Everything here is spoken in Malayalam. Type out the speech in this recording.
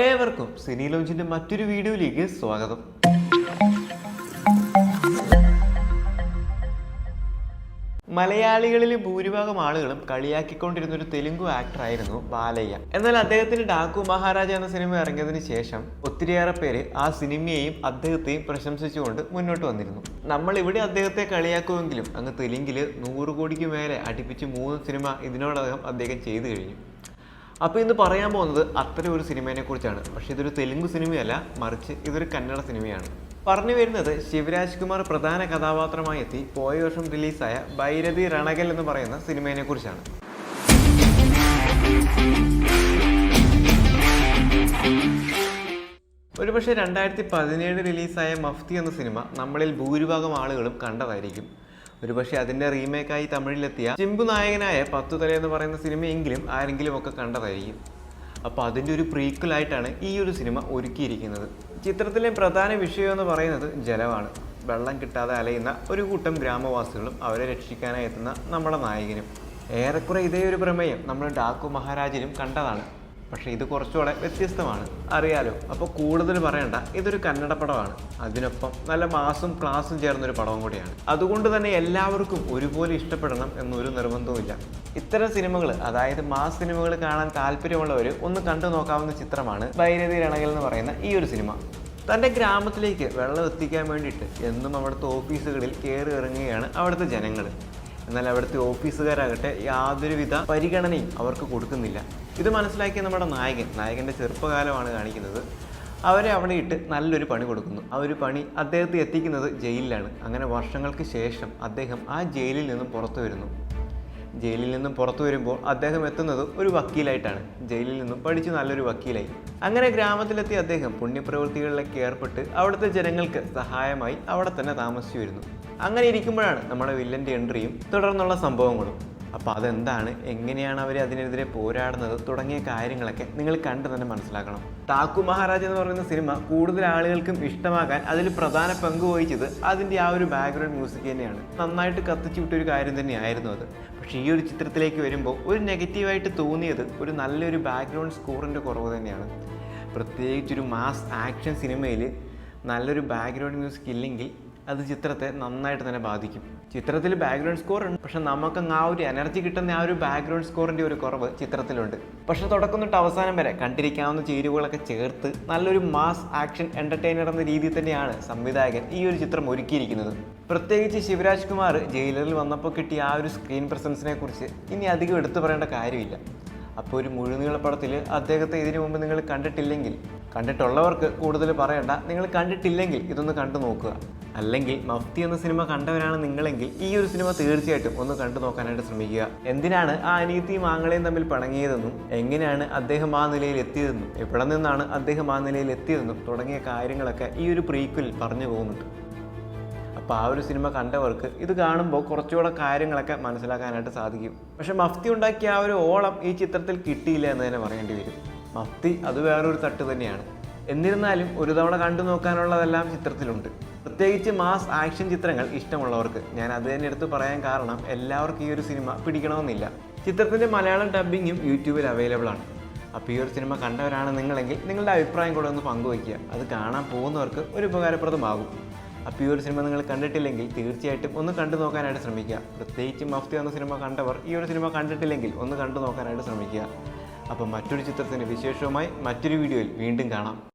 ഏവർക്കും സിനി ലോഞ്ചിന്റെ മറ്റൊരു വീഡിയോയിലേക്ക് സ്വാഗതം. മലയാളികളിൽ ഭൂരിഭാഗം ആളുകളും കളിയാക്കിക്കൊണ്ടിരുന്ന ഒരു തെലുങ്കു ആക്ടറായിരുന്നു ബാലയ്യ. എന്നാൽ അദ്ദേഹത്തിന്റെ ഡാക്കു മഹാരാജ എന്ന സിനിമ ഇറങ്ങിയതിന് ശേഷം ഒത്തിരിയേറെ പേര് ആ സിനിമയെയും അദ്ദേഹത്തെയും പ്രശംസിച്ചുകൊണ്ട് മുന്നോട്ട് വന്നിരുന്നു. നമ്മൾ ഇവിടെ അദ്ദേഹത്തെ കളിയാക്കുമെങ്കിലും അങ്ങ് തെലുങ്കിൽ നൂറ് കോടിക്ക് മേലെ അടുപ്പിച്ച് മൂന്ന് സിനിമ ഇതിനോടകം അദ്ദേഹം ചെയ്തു കഴിഞ്ഞു. അപ്പോൾ ഇന്ന് പറയാൻ പോകുന്നത് അത്തരം ഒരു സിനിമയെ കുറിച്ചാണ്. പക്ഷേ ഇതൊരു തെലുങ്ക് സിനിമയല്ല മറിച്ച് ഇതൊരു കന്നഡ സിനിമയാണ്. പറഞ്ഞു വരുന്നത് ശിവരാജ് കുമാർ പ്രധാന കഥാപാത്രമായി എത്തി പോയ വർഷം റിലീസായ ഭൈരതി രണകൽ എന്ന് പറയുന്ന സിനിമയെ കുറിച്ചാണ്. ഒരുപക്ഷെ രണ്ടായിരത്തി പതിനേഴ് റിലീസായ മഫ്തി എന്ന സിനിമ നമ്മളിൽ ഭൂരിഭാഗം ആളുകളും കണ്ടതായിരിക്കും. ഒരുപക്ഷെ അതിന്റെ റീമേക്കായി തമിഴിലെത്തിയ ചിമ്പു നായകനായ പത്തു തല എന്ന് പറയുന്ന സിനിമയെങ്കിലും ആരെങ്കിലും ഒക്കെ കണ്ടതായിരിക്കും. അപ്പോൾ അതിന്റെ ഒരു പ്രീക്വലായിട്ടാണ് ഈ ഒരു സിനിമ ഒരുക്കിയിരിക്കുന്നത്. ചിത്രത്തിലെ പ്രധാന വിഷയം എന്ന് പറയുന്നത് ജലമാണ്. വെള്ളം കിട്ടാതെ അലയുന്ന ഒരു കൂട്ടം ഗ്രാമവാസികളും അവരെ രക്ഷിക്കാനായി എത്തുന്ന നമ്മുടെ നായകനും. ഏറെക്കുറെ ഇതേ ഒരു പ്രമേയം നമ്മൾ ഡാക്കു മഹാരാജിനും കണ്ടതാണ്. പക്ഷേ ഇത് കുറച്ചുകൂടെ വ്യത്യസ്തമാണ്. അറിയാലോ. അപ്പോൾ കൂടുതൽ പറയണ്ട ഇതൊരു കന്നഡ പടമാണ്. അതിനൊപ്പം നല്ല മാസും ക്ലാസും ചേർന്നൊരു പടവും കൂടിയാണ്. അതുകൊണ്ട് തന്നെ എല്ലാവർക്കും ഒരുപോലെ ഇഷ്ടപ്പെടണം എന്നൊരു നിർബന്ധവുമില്ല. ഇത്തരം സിനിമകൾ അതായത് മാസ് സിനിമകൾ കാണാൻ താല്പര്യമുള്ളവർ ഒന്ന് കണ്ടു നോക്കാവുന്ന ചിത്രമാണ് ഭൈരതി രണകൽ എന്ന് പറയുന്ന ഈ ഒരു സിനിമ. തന്റെ ഗ്രാമത്തിലേക്ക് വെള്ളം എത്തിക്കാൻ വേണ്ടിയിട്ട് എന്നും അവിടുത്തെ ഓഫീസുകളിൽ കയറി ഇറങ്ങുകയാണ് അവിടുത്തെ ജനങ്ങൾ എന്നാൽ അവിടുത്തെ ഓഫീസുകാരാകട്ടെ യാതൊരുവിധ പരിഗണനയും അവർക്ക് കൊടുക്കുന്നില്ല. ഇത് മനസ്സിലാക്കിയ നമ്മുടെ നായകൻ നായകന്റെ ചെറുപ്പകാലമാണ് കാണിക്കുന്നത്. അവരെ അവിടെ ഇട്ട് നല്ലൊരു പണി കൊടുക്കുന്നു. ആ ഒരു പണി അദ്ദേഹത്തെ എത്തിക്കുന്നത് ജയിലിലാണ്. അങ്ങനെ വർഷങ്ങൾക്ക് ശേഷം അദ്ദേഹം ആ ജയിലിൽ നിന്നും പുറത്തു വരുന്നു. ജയിലിൽ നിന്നും പുറത്തു വരുമ്പോൾ അദ്ദേഹം എത്തുന്നത് ഒരു വക്കീലായിട്ടാണ്. ജയിലിൽ നിന്നും പഠിച്ച് നല്ലൊരു വക്കീലായി. അങ്ങനെ ഗ്രാമത്തിലെത്തിയ അദ്ദേഹം പുണ്യപ്രവൃത്തികളിലൊക്കെ ഏർപ്പെട്ട് അവിടുത്തെ ജനങ്ങൾക്ക് സഹായമായി അവിടെ തന്നെ താമസിച്ചു വരുന്നു. അങ്ങനെ ഇരിക്കുമ്പോഴാണ് നമ്മുടെ വില്ലന്റെ എൻട്രിയും തുടർന്നുള്ള സംഭവങ്ങളും. അപ്പോൾ അതെന്താണ്? എങ്ങനെയാണ് അവർ അതിനെതിരെ പോരാടുന്നത്? തുടങ്ങിയ കാര്യങ്ങളൊക്കെ നിങ്ങൾ കണ്ടു തന്നെ മനസ്സിലാക്കണം. താക്കു മഹാരാജ് എന്ന് പറയുന്ന സിനിമ കൂടുതൽ ആളുകൾക്കും ഇഷ്ടമാകാൻ അതിൽ പ്രധാന പങ്ക് വഹിച്ചത് അതിന്റെ ആ ഒരു ബാക്ക്ഗ്രൗണ്ട് മ്യൂസിക് തന്നെയാണ്. നന്നായിട്ട് കത്തിച്ചു വിട്ടൊരു കാര്യം തന്നെയായിരുന്നു അത്. പക്ഷേ ഈ ഒരു ചിത്രത്തിലേക്ക് വരുമ്പോൾ ഒരു നെഗറ്റീവായിട്ട് തോന്നിയത് ഒരു നല്ലൊരു ബാക്ക്ഗ്രൗണ്ട് സ്കോറിന്റെ കുറവ് തന്നെയാണ്. പ്രത്യേകിച്ചൊരു മാസ് ആക്ഷൻ സിനിമയിൽ നല്ലൊരു ബാക്ക്ഗ്രൗണ്ട് മ്യൂസിക് ഇല്ലെങ്കിൽ അത് ചിത്രത്തെ നന്നായിട്ട് തന്നെ ബാധിക്കും. ചിത്രത്തിൽ ബാക്ക്ഗ്രൗണ്ട് സ്കോർ ഉണ്ട്. പക്ഷെ നമുക്കങ്ങ് ആ ഒരു എനർജി കിട്ടുന്ന ആ ഒരു ബാക്ക്ഗ്രൗണ്ട് സ്കോറിന്റെ ഒരു കുറവ് ചിത്രത്തിലുണ്ട്. പക്ഷെ തുടക്കം തൊട്ട് അവസാനം വരെ കണ്ടിരിക്കാവുന്ന ചേരുവകളൊക്കെ ചേർത്ത് നല്ലൊരു മാസ് ആക്ഷൻ എന്റർടൈനർ എന്ന രീതിയിൽ തന്നെയാണ് സംവിധായകൻ ഈ ഒരു ചിത്രം ഒരുക്കിയിരിക്കുന്നത്. പ്രത്യേകിച്ച് ശിവരാജ് കുമാർ ജയിലറിൽ വന്നപ്പോൾ കിട്ടിയ ആ ഒരു സ്ക്രീൻ പ്രസൻസിനെ കുറിച്ച് ഇനി അധികം എടുത്തു പറയേണ്ട കാര്യമില്ല. അപ്പോൾ ഒരു മുഴുനീള പടത്തിൽ അദ്ദേഹത്തെ ഇതിനു മുമ്പ് നിങ്ങൾ കണ്ടിട്ടില്ലെങ്കിൽ കണ്ടിട്ടുള്ളവർക്ക് കൂടുതൽ പറയണ്ട നിങ്ങൾ കണ്ടിട്ടില്ലെങ്കിൽ ഇതൊന്ന് കണ്ടു നോക്കുക. അല്ലെങ്കിൽ മഫ്തി എന്ന സിനിമ കണ്ടവരാണ് നിങ്ങളെങ്കിൽ ഈ ഒരു സിനിമ തീർച്ചയായിട്ടും ഒന്ന് കണ്ടു നോക്കാനായിട്ട് ശ്രമിക്കുക. എന്തിനാണ് ആ അനിയത്തിയും ആങ്ങളെയും തമ്മിൽ പണങ്ങിയതെന്നും എങ്ങനെയാണ് അദ്ദേഹം ആ നിലയിൽ എത്തിയതെന്നും എവിടെ നിന്നാണ് അദ്ദേഹം ആ നിലയിൽ എത്തിയതെന്നും തുടങ്ങിയ കാര്യങ്ങളൊക്കെ ഈ ഒരു പ്രീക്വൽ പറഞ്ഞു പോകുന്നുണ്ട്. അപ്പോൾ ആ ഒരു സിനിമ കണ്ടവർക്ക് ഇത് കാണുമ്പോൾ കുറച്ചുകൂടെ കാര്യങ്ങളൊക്കെ മനസ്സിലാക്കാനായിട്ട് സാധിക്കും. പക്ഷെ മഫ്തി ഉണ്ടാക്കിയ ആ ഒരു ഓളം ഈ ചിത്രത്തിൽ കിട്ടിയില്ല എന്ന് തന്നെ പറയേണ്ടി വരും. മഫ്തി അത് വേറൊരു തട്ട് തന്നെയാണ്. എന്നിരുന്നാലും ഒരു തവണ കണ്ടു നോക്കാനുള്ളതെല്ലാം ചിത്രത്തിലുണ്ട്. പ്രത്യേകിച്ച് മാസ് ആക്ഷൻ ചിത്രങ്ങൾ ഇഷ്ടമുള്ളവർക്ക് ഞാൻ അത് തന്നെ എടുത്ത് പറയാൻ കാരണം എല്ലാവർക്കും ഈ ഒരു സിനിമ പിടിക്കണമെന്നില്ല. ചിത്രത്തിന്റെ മലയാളം ഡബ്ബിങ്ങും യൂട്യൂബിൽ അവൈലബിൾ ആണ്. അപ്പോൾ ഈ ഒരു സിനിമ കണ്ടവരാണ് നിങ്ങളെങ്കിൽ നിങ്ങളുടെ അഭിപ്രായം കൂടെ ഒന്ന് പങ്കുവയ്ക്കുക. അത് കാണാൻ പോകുന്നവർക്ക് ഒരു ഉപകാരപ്രദമാകും. അപ്പോൾ ഈ ഒരു സിനിമ നിങ്ങൾ കണ്ടിട്ടില്ലെങ്കിൽ തീർച്ചയായിട്ടും ഒന്ന് കണ്ടു നോക്കാനായിട്ട് ശ്രമിക്കുക. പ്രത്യേകിച്ച് മഫ്തി എന്ന സിനിമ കണ്ടവർ ഈ ഒരു സിനിമ കണ്ടിട്ടില്ലെങ്കിൽ ഒന്ന് കണ്ടു നോക്കാനായിട്ട് ശ്രമിക്കുക. അപ്പോൾ മറ്റൊരു ചിത്രത്തിന്റെ വിശേഷവുമായി മറ്റൊരു വീഡിയോയിൽ വീണ്ടും കാണാം.